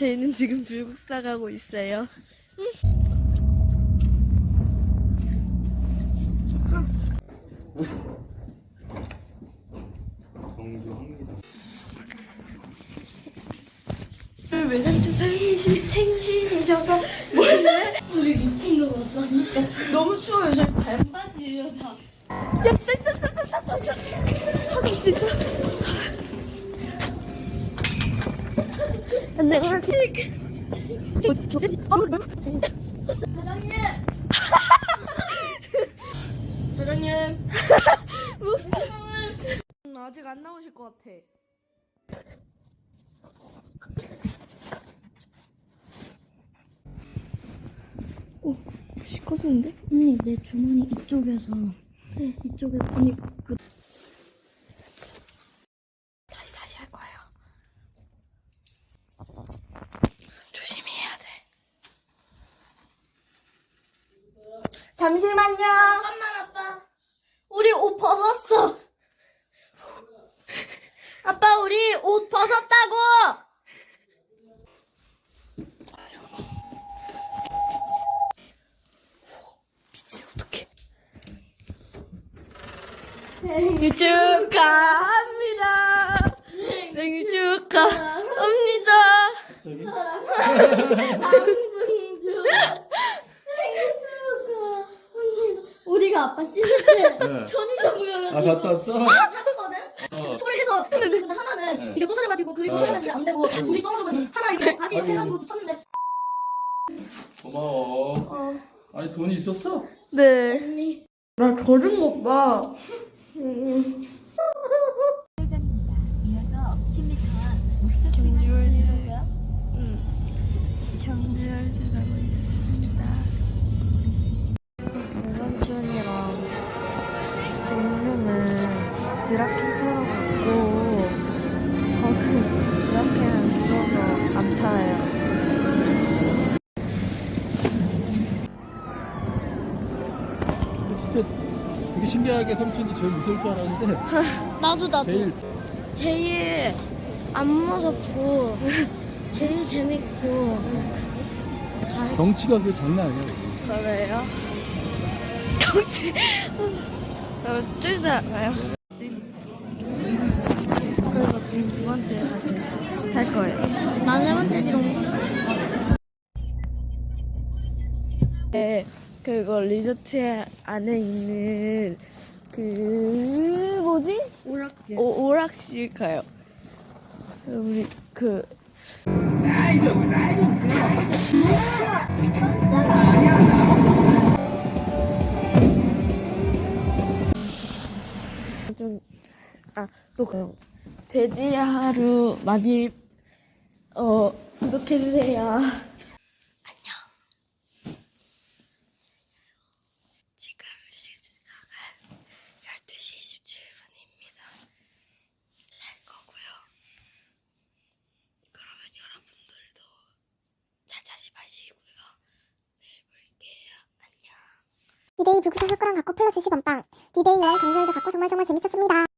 저희는 지금 불국 사가고 있어요. 외삼촌 생신, 생신이셔서 몰래? 우리 미친 거 같다니까. 너무 추워요. 저희 반반이에요 다. 야, 쎄쎄쎄쎄쎄쎄 하고 있어 할게 사장님. 무슨 아직 안 나오실 것 같아. 오, 시 커지는데? 언니 내 주머니 이쪽에서. 이쪽에서. 언니 그 다시 다시 할 거예요. 조심히 해야 돼. 잠시만요. 잠깐만 아빠. 우리 옷 벗었어. 아빠 우리 옷 벗었다고. 미친 어떡해. 생일 축하합니다. 생일 축하합니다. 갑자기? 방승주. 생일 축하. 언니 우리가 아빠 때 네. 편의점 구경해서 아 갔다 왔어? 샀거든. 어. 소리 해서 근데 하나는 네. 이게 부서져가지고 그리고 네. 하나는 이제 안 되고 둘이 떨어져서 하나 이렇게 다시 이렇게. 해가지고 붙였는데 고마워. 아니 돈이 있었어? 네. 언니 나 젖은 것 봐. 회전입니다. 이어서 10m 목적지가 있으시고요. 경주를 들어가고 있습니다. 드라켄 타러 갔고 저는 드라켄 무서워서 안 타요. 진짜 되게 신기하게 삼촌이 제일 무서울 줄 알았는데 나도 나도 제일 제일 안 무섭고 제일 재밌고 경치가 그 장난 아니야. 그래요? 경치. 그럼 쫄다 가요. 그래서 지금 두 번째 다시 할 거예요. 나세 번째지롱 네, 그거 리조트 안에 있는 그 뭐지? 오락실 오, 오락실 가요. 우리 그 좀 아 또 그요 돼지 하루 많이 어 구독해 주세요. 지금 시즈가가 12시 27분입니다. 잘 거고요. 그러면 여러분들도 잘 자시 마시고요. 내일 볼게요. 안녕. 디데이 불구사 사쿠랑 갖고 플러스 10원빵. 디데이 여행 정주행도 갖고 정말 정말 재밌었습니다